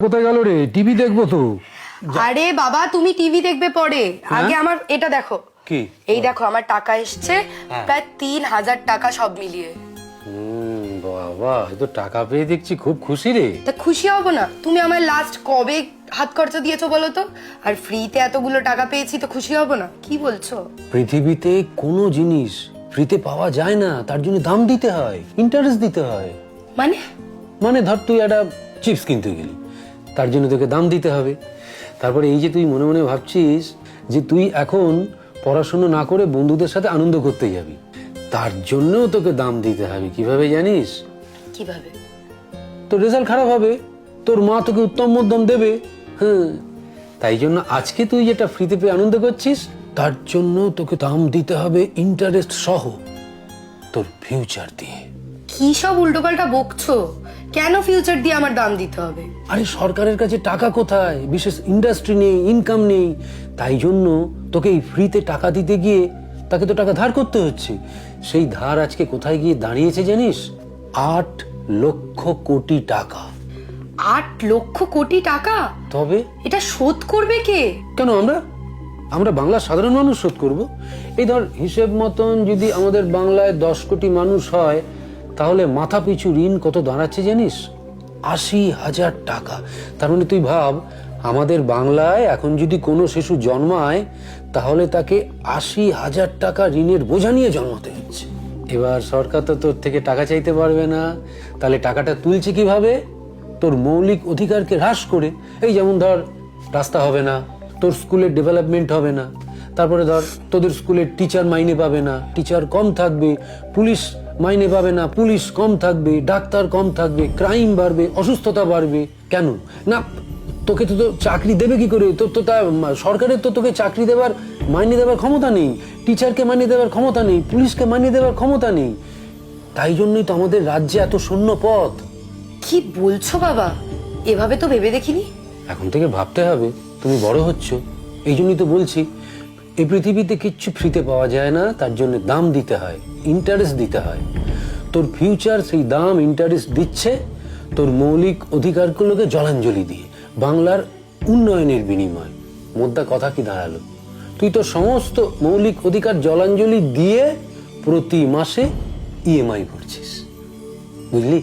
কোথায় গেল রে? টিভি দেখব তো। আরে বাবা তুমি টিভি দেখবে পরে। আগে আমার এটা দেখো। কি? এই দেখো আমার টাকা এসছে প্রায় তিন হাজার টাকা সব মিলিয়ে। বাবা তো টাকা পেয়ে দেখছি খুব খুশি রে। তা খুশি হব না। তুমি আমার লাস্ট কবে হাত খরচা দিয়েছ বলো তো? আর ফ্রিতে এতগুলো টাকা পেয়েছি তো খুশি হব না? কি বলছো? পৃথিবীতে কোনো জিনিস ফ্রিতে পাওয়া যায় না তার জন্য দাম দিতে হয় ইন্টারেস্ট দিতে হয়। মানে? মানে ধর তুই একটা চিপস কিনতে গেলি। তার জন্য তোকে দাম দিতে হবে। তারপরে এই যে তুই মনে মনে ভাবছিস যে তুই এখন পড়াশুনো না করে বন্ধুদের সাথে আনন্দ করতে যাবি তার জন্যও তোকে দাম দিতে হবে কীভাবে জানিস? কীভাবে? তোর রেজাল্ট খারাপ হবে তোর মা তোকে উত্তম মধ্যম দেবে হ্যাঁ তাই জন্য আজকে তুই যেটা ফ্রিতে পেয়ে আনন্দ করছিস তার জন্য তোকে দাম দিতে হবে ইন্টারেস্ট সহ তোর ফিউচার দিয়ে। কি সব উল্টোপাল্টা বকছো? কেন ফিউচার দিয়ে আমার দাম দিতে হবে? আরে সরকারের কাছে টাকা কোথায়? বিশেষ ইন্ডাস্ট্রি নেই ইনকাম নেই। তাই জন্য তোকে এই ফ্রিতে টাকা দিতে গিয়ে তাকে তো টাকা ধার করতে হচ্ছে। সেই ধার আজকে কোথায় গিয়ে দাঁড়িয়েছে জানিস? আট লক্ষ কোটি টাকা। আট লক্ষ কোটি টাকা? তবে? এটা শোধ করবে কে? কেন আমরা? আমরা বাংলার সাধারণ মানুষ শোধ করব। এই ধর হিসেব মতন যদি আমাদের বাংলায় দশ কোটি মানুষ হয় তাহলে মাথা পিছু ঋণ কত দাঁড়াচ্ছে জানিস? আশি হাজার টাকা। তার মানে তুই ভাব, আমাদের বাংলায় এখন যদি কোনো শিশু জন্মায়, তাহলে তাকে আশি হাজার টাকা ঋণের বোঝা নিয়ে জন্মাতে হচ্ছে। এবার সরকার তো তোর থেকে টাকা চাইতে পারবে না। তাহলে টাকাটা তুলছে কীভাবে? তোর মৌলিক অধিকারকে হ্রাস করে। এই যেমন ধর, রাস্তা হবে না, তোর স্কুলের ডেভেলপমেন্ট হবে না। তারপরে ধর, তোদের স্কুলের টিচার মাইনে পাবে না, টিচার কম থাকবে, পুলিশ মাইনে পাবে না পুলিশ কম থাকবে ডাক্তার কম থাকবে ক্রাইম বাড়বে অসুস্থতা বাড়বে। কেন? না তোকে তো চাকরি দেবে কি করে? তোর তো তা সরকারের তো তোকে চাকরি দেওয়ার মাইনে দেওয়ার ক্ষমতা নেই টিচারকে মাইনে দেওয়ার ক্ষমতা নেই পুলিশকে মাইনে দেওয়ার ক্ষমতা নেই। তাই জন্যই তো আমাদের রাজ্যে এত শূন্য পথ। কি বলছো বাবা? এভাবে তো ভেবে দেখিনি। এখন থেকে ভাবতে হবে তুমি বড় হচ্ছ। এই জন্যই তো বলছি এই পৃথিবীতে কিচ্ছু ফ্রিতে পাওয়া যায় না, তার জন্য দাম দিতে হয় ইন্টারেস্ট দিতে হয়। তোর ফিউচার সেই দাম ইন্টারেস্ট দিচ্ছে, তোর মৌলিক অধিকারগুলোকে জলাঞ্জলি দিয়ে, বাংলার উন্নয়নের বিনিময়। মোদ্দা কথা কি দাঁড়াল? তুই তো সমস্ত মৌলিক অধিকার জলাঞ্জলি দিয়ে প্রতি মাসে ইএমআই ভরছিস বুঝলি?